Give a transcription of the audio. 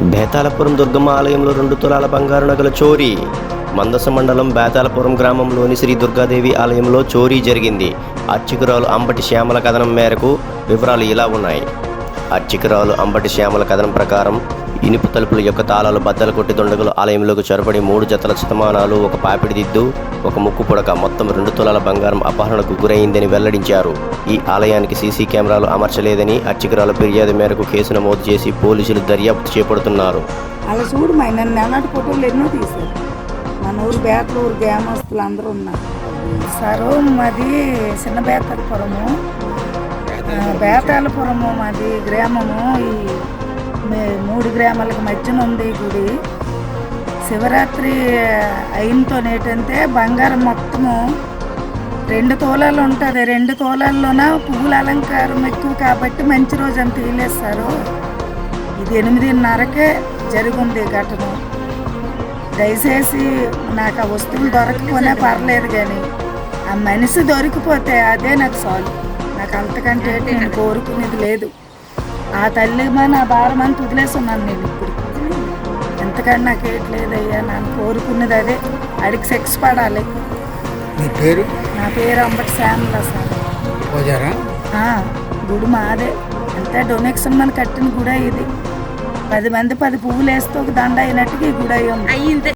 బేతాళపురం దుర్గమ్మ ఆలయంలో రెండు తులాల బంగారు నగల చోరీ. మందస మండలం బేతాళపురం గ్రామంలోని శ్రీ దుర్గాదేవి ఆలయంలో చోరీ జరిగింది. అర్చకురాలు అంబటి శ్యామల కథనం మేరకు వివరాలు ఇలా ఉన్నాయి. అర్చకురాలు అంబటి శ్యామల కథనం ప్రకారం ఇనుపు తలుపుల యొక్క తాళాలు బద్దలు కొట్టి దొండగలు ఆలయంలోకి చొరబడి మూడు జతల శతమానాలు ఒక పాపిడి దిద్దు ఒక ముక్కు పుడక మొత్తం రెండు తులాల బంగారం అపహరణకు గురైందని వెల్లడించారు. ఈ ఆలయానికి సీసీ కెమెరాలు అమర్చలేదని అర్చకురాల ఫిర్యాదు మేరకు కేసు నమోదు చేసి పోలీసులు దర్యాప్తు చేపడుతున్నారు. అలా చూడు మా నన్ను ఫోటోలు ఎన్నో తీశారు. మన ఊరు బేతల ఊరు గ్రామస్తులు అందరూ ఉన్నారు. సరు మాది చిన్న బేతాలపురము బేతాలపురము మాది గ్రామము. ఈ మూడు గ్రామాలకు మధ్యన ఉంది గుడి. శివరాత్రి అయినతో ఏంటంటే బంగారం మొత్తము రెండు తోలాలు ఉంటుంది. రెండు తోలాల్లోన పువ్వుల అలంకారం ఎక్కువ కాబట్టి మంచి రోజు అని తీలేస్తారు ఇది ఎనిమిదిన్నరకే జరిగింది ఈ ఘటన. దయచేసి నాకు ఆ వస్తువులు దొరకపోయినా పర్లేదు కానీ ఆ మనిషి దొరికిపోతే అదే నాకు సాల్వ్ నాకు అంతకంటే నేను కోరుకునేది లేదు. ఆ తల్లి నా భారం అంతా వదిలేస్తున్నాను నేను ఇప్పుడు. ఎంతకంటే నాకు ఏంటి లేదయ్యా నన్ను కోరుకున్నది అదే. అడిగి సెక్స్ పడాలి. మీ పేరు? నా పేరు అంబటి శ్యామల సార్. పూజారా? ఆ, గుడి మాదే. అంతే డొనేషన్ మన కట్టిన గుడి ఇది. పది మంది పది పువ్వులు వేస్తే ఒక దండ అయినట్టుగా ఈ గుడి అయ్యి ఉంది. అయ్యింది.